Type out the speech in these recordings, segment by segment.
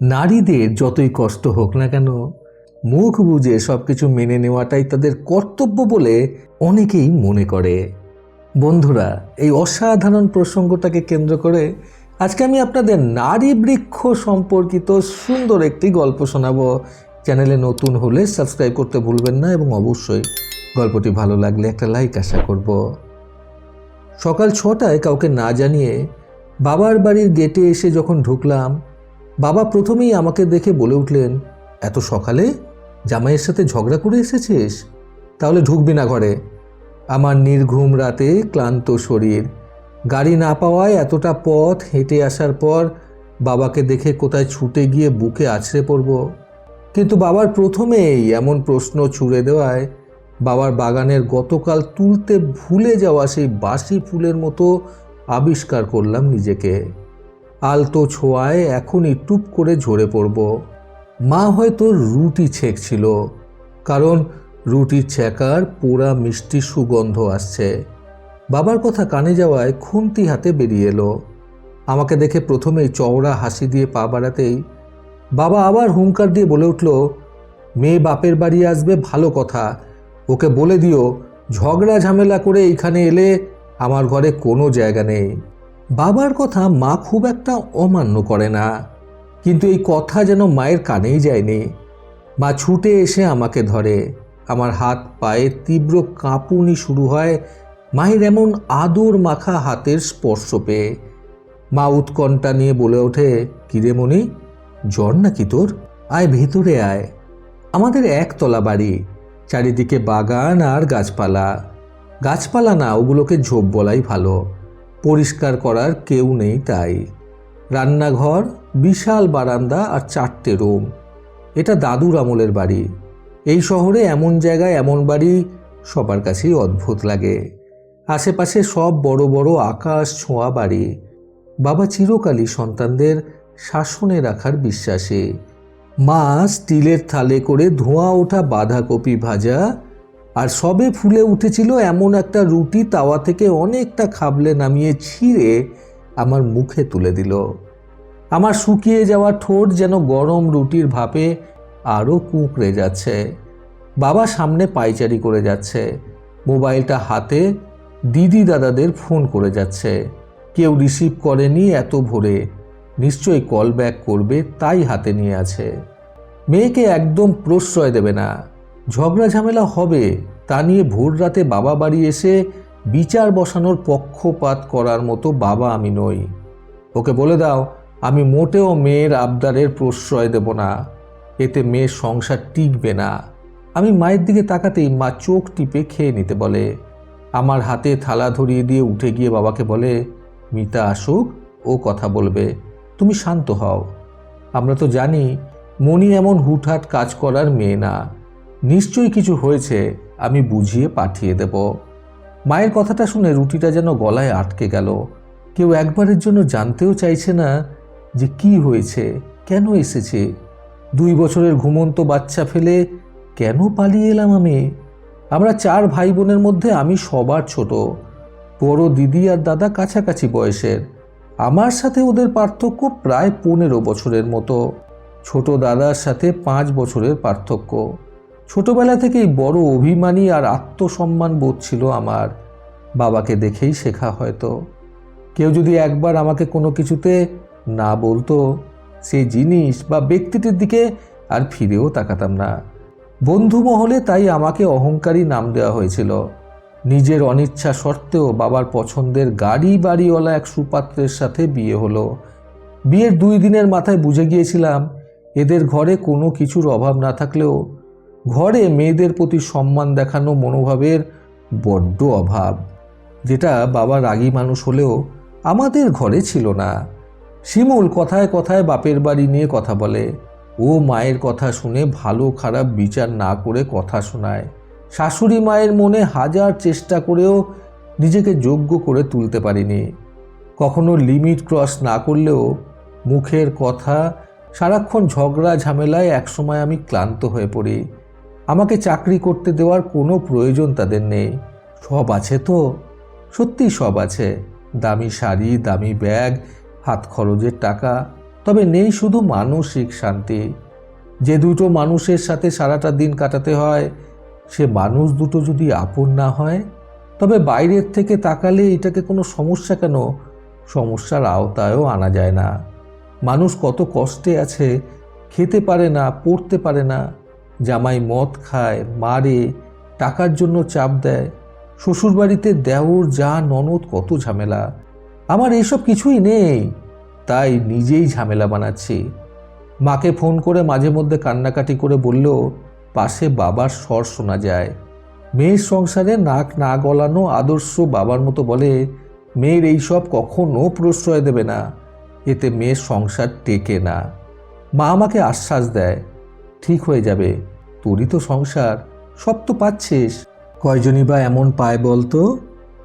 নারীদের যতই কষ্ট হোক না কেন, মুখ বুঝে সব কিছু মেনে নেওয়াটাই তাদের কর্তব্য বলে অনেকেই মনে করে। বন্ধুরা, এই অসাধারণ প্রসঙ্গটাকে কেন্দ্র করে আজকে আমি আপনাদের নারী বৃক্ষ সম্পর্কিত সুন্দর একটি গল্প শোনাবো। চ্যানেলে নতুন হলে সাবস্ক্রাইব করতে ভুলবেন না এবং অবশ্যই গল্পটি ভালো লাগলে একটা লাইক আশা করব। সকাল ছটায় কাউকে না জানিয়ে বাবার বাড়ির গেটে এসে যখন ঢুকলাম বাবা প্রথমেই আমাকে দেখে বলে উঠলেন, এত সকালে জামাইয়ের সাথে ঝগড়া করে এসেছিস? তাহলে ঢুকবি না ঘরে। আমার নির্ঘুম রাতে ক্লান্ত শরীর, গাড়ি না পাওয়ায় এতটা পথ হেঁটে আসার পর বাবাকে দেখে কোথায় ছুটে গিয়ে বুকে আছড়ে পড়ব। কিন্তু বাবার প্রথমেই এমন প্রশ্ন ছুড়ে দেওয়ায় বাবার বাগানের গতকাল তুলতে ভুলে যাওয়া সেই বাসি ফুলের মতো আবিষ্কার করলাম নিজেকে। আলতো ছোঁয়ায় এখনই টুপ করে ঝরে পড়ব। মা হয়তো রুটি ছেঁকছিল, কারণ রুটির ছেঁকার পোড়া মিষ্টি সুগন্ধ আসছে। বাবার কথা কানে যাওয়ায় খুন্তি হাতে বেরিয়ে এলো। আমাকে দেখে প্রথমেই চওড়া হাসি দিয়ে পা বাড়াতেই বাবা আবার হুঙ্কার দিয়ে বলে উঠল, মেয়ে বাপের বাড়ি আসবে, ভালো কথা। ওকে বলে দিও, ঝগড়া ঝামেলা করে এইখানে এলে আমার ঘরে কোনো জায়গা নেই। বাবার কথা মা খুব একটা অমান্য করে না। কিন্তু এই কথা যেন মায়ের কানেই যায়নি। মা ছুটে এসে আমাকে ধরে। আমার হাত পায়ে তীব্র কাঁপুনি শুরু হয় মায়ের এমন আদর মাখা হাতের স্পর্শ পেয়ে। মা উৎকণ্ঠা নিয়ে বলে ওঠে, কিরে মনি জ্বর নাকি তোর? আয় ভেতরে আয়। আমাদের একতলা বাড়ি, চারিদিকে বাগান আর গাছপালা। গাছপালা না, ওগুলোকে ঝোপ বলাই ভালো। পরিষ্কার করার কেউ নেই তাই। রান্নাঘর, বিশাল বারান্দা আর চারটে রুম। এটা দাদুর আমলের বাড়ি। এই শহরে এমন জায়গায় এমন বাড়ি সবার কাছেই অদ্ভুত লাগে। আশেপাশে সব বড় বড় আকাশ ছোঁয়া বাড়ি। বাবা চিরকালই সন্তানদের শাসনে রাখার বিশ্বাসে। মা স্টিলের থালে করে ধোঁয়া ওঠা বাঁধাকপি ভাজা আর সবে ফুলে উঠেছিল এমন একটা রুটি তাওয়া থেকে অনেকটা খাবলে নামিয়ে ছিঁড়ে আমার মুখে তুলে দিল। আমার শুকিয়ে যাওয়া ঠোঁট যেন গরম রুটির ভাপে আরও কুঁকড়ে যাচ্ছে। বাবা সামনে পাইচারি করে যাচ্ছে। মোবাইলটা হাতে দিদি দাদাদের ফোন করে যাচ্ছে। কেউ রিসিভ করেনি এত ভোরে। নিশ্চয়ই কল ব্যাক করবে তাই হাতে নিয়ে আছে। মেয়েকে একদম প্রশ্রয় দেবে না। ঝগড়া ঝামেলা হবে তা নিয়ে ভোর রাতে বাবা বাড়ি এসে বিচার বসানোর পক্ষপাত করার মতো বাবা আমি নই। ওকে বলে দাও, আমি মোটেও মেয়ের আবদারের প্রশ্রয় দেব না। এতে মেয়ের সংসার টিকবে না। আমি মায়ের দিকে তাকাতেই মা চোখ টিপে খেয়ে নিতে বলে। আমার হাতে থালা ধরিয়ে দিয়ে উঠে গিয়ে বাবাকে বলে, মিতা আসুক, ও কথা বলবে। তুমি শান্ত হও। আমরা তো জানি মনি এমন হুটহাট কাজ করার মেয়ে না। নিশ্চয়ই কিছু হয়েছে, আমি বুঝিয়ে পাঠিয়ে দেব। মায়ের কথাটা শুনে রুটিটা যেন গলায় আটকে গেল। কেউ একবারের জন্য জানতেও চাইছে না যে কি হয়েছে, কেন এসেছে। দুই বছরের ঘুমন্ত বাচ্চা ফেলে কেন পালিয়ে এলাম আমি? আমরা চার ভাই বোনের মধ্যে আমি সবার ছোট। বড় দিদি আর দাদা কাছাকাছি বয়সের। আমার সাথে ওদের পার্থক্য প্রায় পনেরো বছরের মতো। ছোট দাদার সাথে পাঁচ বছরের পার্থক্য। ছোটবেলা থেকেই বড় অভিমানী আর আত্মসম্মান বোধ ছিল আমার। বাবাকে দেখেই শেখা হয়তো। কেউ যদি একবার আমাকে কোনো কিছুতে না বলতো সেই জিনিস বা ব্যক্তিটির দিকে আর ফিরেও তাকাতাম না। বন্ধু মহলে তাই আমাকে অহংকারী নাম দেওয়া হয়েছিল। নিজের অনিচ্ছা সত্ত্বেও বাবার পছন্দের গাড়ি বাড়িওয়ালা এক সুপাত্রের সাথে বিয়ে হলো। বিয়ের দুই দিনের মাথায় বুঝে গিয়েছিলাম, এদের ঘরে কোনো কিছুর অভাব না থাকলেও ঘরে মেয়েদের প্রতি সম্মান দেখানো মনোভাবের বড্ড অভাব, যেটা বাবা রাগী মানুষ হলেও আমাদের ঘরে ছিল না। শিমুল কথায় কথায় বাপের বাড়ি নিয়ে কথা বলে। ও মায়ের কথা শুনে ভালো খারাপ বিচার না করে কথা শোনায়। শাশুড়ি মায়ের মনে হাজার চেষ্টা করেও নিজেকে যোগ্য করে তুলতে পারিনি। কখনো লিমিট ক্রস না করলেও মুখের কথা সারাক্ষণ ঝগড়া ঝামেলায় একসময় আমি ক্লান্ত হয়ে পড়ি। আমাকে চাকরি করতে দেওয়ার কোনো প্রয়োজন তাদের নেই। সব আছে তো? সত্যি সব আছে। দামি শাড়ি, দামি ব্যাগ, হাত খরচের টাকা, তবে নেই শুধু মানসিক শান্তি। যে দুটো মানুষের সাথে সারাটা দিন কাটাতে হয়, সে মানুষ দুটো যদি আপন না হয়, তবে বাইরের থেকে তাকালে এটাকে কোনো সমস্যা কেন? সমস্যার আওতায়ও আনা যায় না। মানুষ কত কষ্টে আছে, খেতে পারে না, পড়তে পারে না। জামাই মদ খায়, মারে, টাকার জন্য চাপ দেয়। শ্বশুরবাড়িতে দেওর, যা, ননদ, কত ঝামেলা। আমার এইসব কিছুই নেই, তাই নিজেই ঝামেলা বানাচ্ছি। মাকে ফোন করে মাঝে মধ্যে কান্নাকাটি করে বলল, পাশে বাবার স্বর শোনা যায়। মেয়ের সংসারে নাক না গলানো আদর্শ বাবার মতো বলে, মেয়ের এইসব কখনো প্রশ্রয় দেবে না। এতে মেয়ের সংসার টেকে না। মা আমাকে আশ্বাস দেয় ঠিক হয়ে যাবে। তোরই তো সংসার, সব তো পাচ্ছিস। কয়জনই বা এমন পায় বলতো?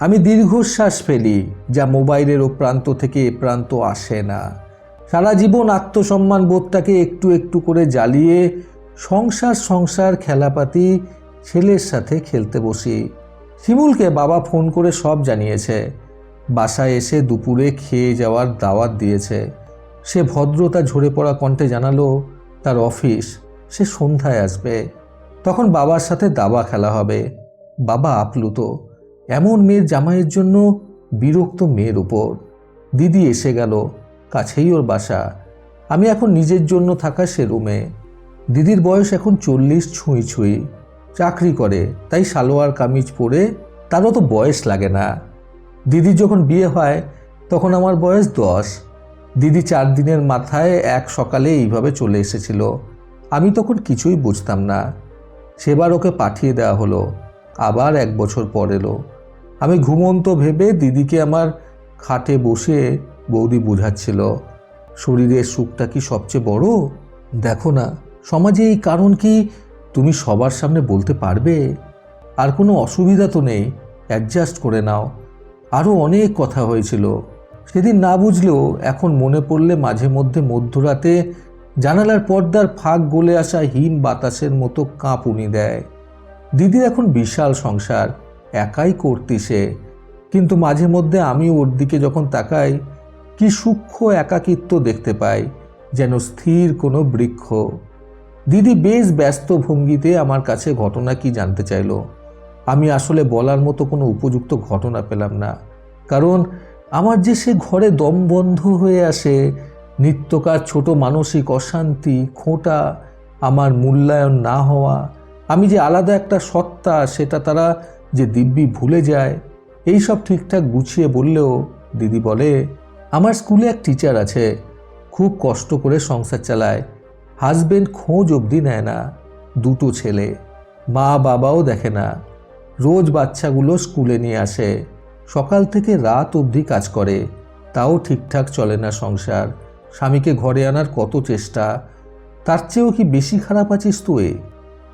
আমি দীর্ঘশ্বাস ফেলি, যা মোবাইলের ও প্রান্ত থেকে এ প্রান্ত আসে না। সারা জীবন আত্মসম্মান বোধটাকে একটু একটু করে জ্বালিয়ে সংসার সংসার, খেলাপাতি, ছেলের সাথে খেলতে বসি। শিমুলকে বাবা ফোন করে সব জানিয়েছে। বাসায় এসে দুপুরে খেয়ে যাওয়ার দাওয়াত দিয়েছে। সে ভদ্রতা ঝরে পড়া কণ্ঠে জানালো, তার অফিস। সে সন্ধ্যায় আসবে। তখন বাবার সাথে দাবা খেলা হবে। বাবা আপ্লুত। এমন মেয়ের জামাইয়ের জন্য বিরক্ত মেয়ের উপর। দিদি এসে গেল। কাছেই ওর বাসা। আমি এখন নিজের জন্য থাকা সে রুমে। দিদির বয়স এখন চল্লিশ ছুঁই ছুঁই। চাকরি করে, তাই সালোয়ার কামিজ পরে তারও তো বয়স লাগে না। দিদির যখন বিয়ে হয়, তখন আমার বয়স দশ। দিদি চার দিনের মাথায় এক সকালে এইভাবে চলে এসেছিল। আমি তখন কিছুই বুঝতাম না। সেবার ওকে পাঠিয়ে দেওয়া হলো। আবার এক বছর পর এলো। আমি ঘুমন্ত ভেবে দিদিকে আমার খাটে বসে বৌদি বোঝাচ্ছিল, শরীরের সুখটা কি সবচেয়ে বড়? দেখো না, সমাজে এই কারণ কি তুমি সবার সামনে বলতে পারবে? আর কোনো অসুবিধা তো নেই অ্যাডজাস্ট করে নাও। আরও অনেক কথা হয়েছিল। সেদিন না বুঝলেও এখন মনে পড়লে মাঝে মধ্যে মধ্যরাতে জানালার পর্দার ফাঁক গলে আসা হিম বাতাসের মতো কাঁপুনি দেয়। দিদির এখন বিশাল সংসার, একাই করতি সে। কিন্তু মাঝে মধ্যে আমি ওর দিকে যখন তাকাই, কি সূক্ষ্ম একাকিত্ব দেখতে পাই, যেন স্থির কোনো বৃক্ষ। দিদি বেশ ব্যস্ত ভঙ্গিতে আমার কাছে ঘটনা কি জানতে চাইল। আমি আসলে বলার মতো কোনো উপযুক্ত ঘটনা পেলাম না। কারণ আমার যে সে ঘরে দম বন্ধ হয়ে আসে নিত্যকার ছোট মানসিক অশান্তি, খোঁটা, আমার মূল্যায়ন না হওয়া, আমি যে আলাদা একটা সত্তা, সেটা তারা যে দিব্যি ভুলে যায় এই সব ঠিকঠাক গুছিয়ে বললেও দিদি বলে, আমার স্কুলে এক টিচার আছে, খুব কষ্ট করে সংসার চালায় হাজবেন্ড খোঁজ অবধি নেয় না, দুটো ছেলে, মা বাবাও দেখে না, রোজ বাচ্চাগুলো স্কুলে নিয়ে আসে, সকাল থেকে রাত অবধি কাজ করে, তাও ঠিকঠাক চলে না সংসার। স্বামীকে ঘরে আনার কত চেষ্টা, তার চেয়েও কি বেশি খারাপ আছিস তুই?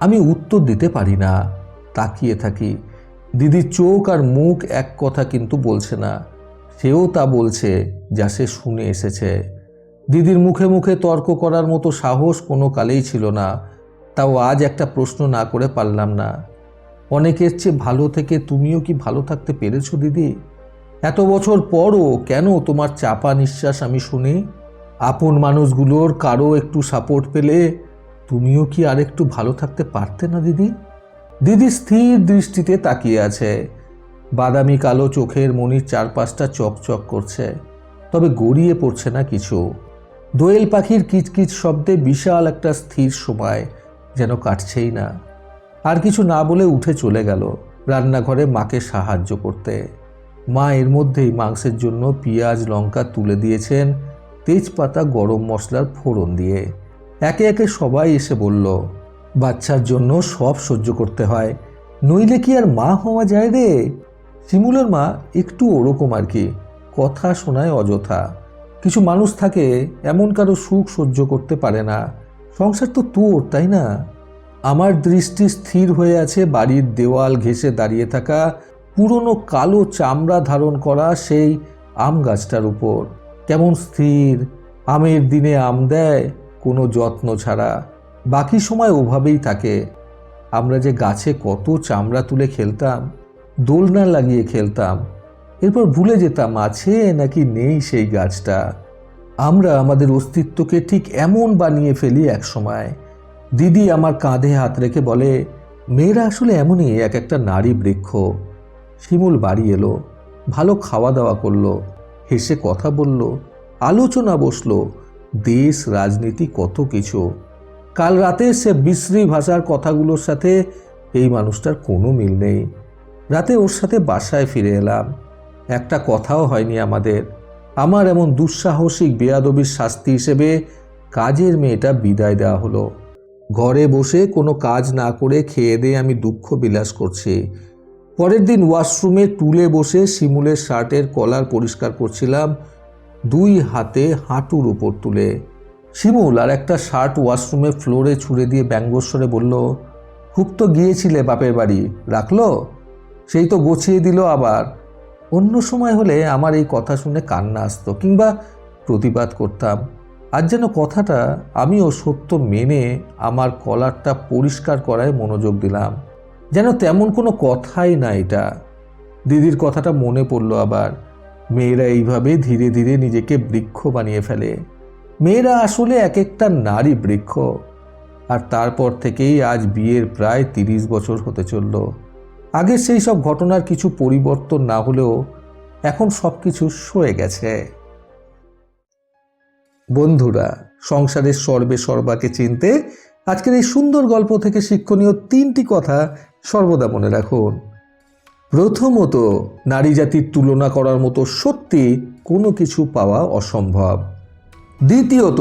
আমি উত্তর দিতে পারি না। তাকিয়ে থাকি। দিদির চোখ আর মুখ এক কথা কিন্তু বলছে না। সেও তা বলছে, যা সে শুনে এসেছে। দিদির মুখে মুখে তর্ক করার মতো সাহস কোনো কালেই ছিল না। তাও আজ একটা প্রশ্ন না করে পারলাম না। অনেকের চেয়ে ভালো থেকে তুমিও কি ভালো থাকতে পেরেছ দিদি? এত বছর পরও কেন তোমার চাপা নিঃশ্বাস আমি শুনি? আপন মানুষগুলোর কারও একটু সাপোর্ট পেলে তুমিও কি আর একটু ভালো থাকতে পারতে না, দিদি? দিদি স্থির দৃষ্টিতে তাকিয়ে আছে। বাদামি কালো চোখের মনির চারপাশটা চকচক করছে, তবে গড়িয়ে পড়ছে না কিছু। দোয়েল পাখির কিচকিচ শব্দে বিশাল একটা স্থির সময় যেন কাটছেই না। আর কিছু না বলে উঠে চলে গেল রান্নাঘরে মাকে সাহায্য করতে। মা এর মধ্যেই মাংসের জন্য পেঁয়াজ, লঙ্কা তুলে দিয়েছেন তেজপাতা গরম মশলার ফোড়ন দিয়ে একে একে সবাই এসে বলল, বাচ্চার জন্য সব সহ্য করতে হয়, নইলে কি আর মা হওয়া যায় রে? শিমুলের মা একটু ওরকম আর কি, কথা শোনায় অযথা। কিছু মানুষ থাকে, এমন কারও সুখ সহ্য করতে পারে না। সংসার তো তোর, তাই না? আমার দৃষ্টি স্থির হয়ে আছে বাড়ির দেওয়াল ঘেঁষে দাঁড়িয়ে থাকা পুরনো কালো চামড়া ধারণ করা সেই আম গাছটার উপর। কেমন স্থির? আমের দিনে আম দেয়, কোনো যত্ন ছাড়া। বাকি সময় ওভাবেই থাকে। আমরা যে গাছে কত চামড়া তুলে খেলতাম, দোলনা লাগিয়ে খেলতাম, এরপর ভুলে যেতাম, আছে নাকি নেই সেই গাছটা? আমরা আমাদের অস্তিত্বকে ঠিক এমন বানিয়ে ফেলি এক সময়। দিদি আমার কাঁধে হাত রেখে বলে, মেয়েরা আসলে এমনই, এক একটা নারী বৃক্ষ। শিমুল বাড়ি এলো, ভালো খাওয়া দাওয়া করল। হেসে কথা বলল, আলোচনা বসল, দেশ, রাজনীতি কত কিছু। কাল রাতে সে বিশ্রী ভাষার কথাগুলোর সাথে এই মানুষটার কোনো মিল নেই। রাতে ওর সাথে বাসায় ফিরে এলাম। একটা কথাও হয়নি আমাদের। আমার এমন দুঃসাহসিক বেয়াদবির শাস্তি হিসেবে কাজের মেয়েটা বিদায় দেওয়া হলো। ঘরে বসে কোনো কাজ না করে খেয়ে দিয়ে আমি দুঃখ বিলাস করছি। পরের দিন ওয়াশরুমে টুলে বসে শিমুলের শার্টের কলার পরিষ্কার করছিলাম, দুই হাতে হাঁটুর উপর তুলে। শিমুল আর একটা শার্ট ওয়াশরুমে ফ্লোরে ছুঁড়ে দিয়ে ব্যঙ্গস্বরে বলল, খুব তো গিয়েছিলে বাপের বাড়ি, রাখল? সেই তো গোছিয়ে দিল আবার। অন্য সময় হলে আমার এই কথা শুনে কান্না আসতো, কিংবা প্রতিবাদ করতাম। আর যেন কথাটা আমিও সত্য মেনে আমার কলারটা পরিষ্কার করায় মনোযোগ দিলাম। যেন তেমন কোনো কথাই না এটা। দিদির কথাটা মনে পড়ল আবার। মেয়েরা এইভাবে ধীরে ধীরে নিজেকে বৃক্ষ বানিয়ে ফেলে। মেয়েরা আসলে এক একটা নারী বৃক্ষ। আর তারপর থেকেই আজ বিয়ের প্রায় তিরিশ বছর হতে চলল। আগে সেই সব ঘটনার কিছু পরিবর্তন না হলেও এখন সব কিছু সয়ে গেছে। বন্ধুরা, সংসারের সর্বে সর্বাকে চিনতে আজকের এই সুন্দর গল্প থেকে শিক্ষণীয় তিনটি কথা সর্বদা মনে রাখুন, প্রথমত নারী জাতির তুলনা করার মতো সত্যি কোনো কিছু পাওয়া অসম্ভব। দ্বিতীয়ত,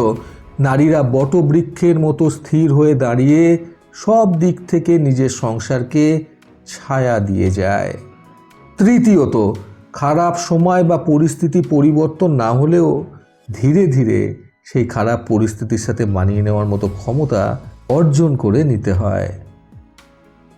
নারীরা বটবৃক্ষের মতো স্থির হয়ে দাঁড়িয়ে সব দিক থেকে নিজের সংসারকে ছায়া দিয়ে যায়। তৃতীয়ত, খারাপ সময় বা পরিস্থিতি পরিবর্তন না হলেও ধীরে ধীরে সেই খারাপ পরিস্থিতির সাথে মানিয়ে নেওয়ার মতো ক্ষমতা অর্জন করে নিতে হয়।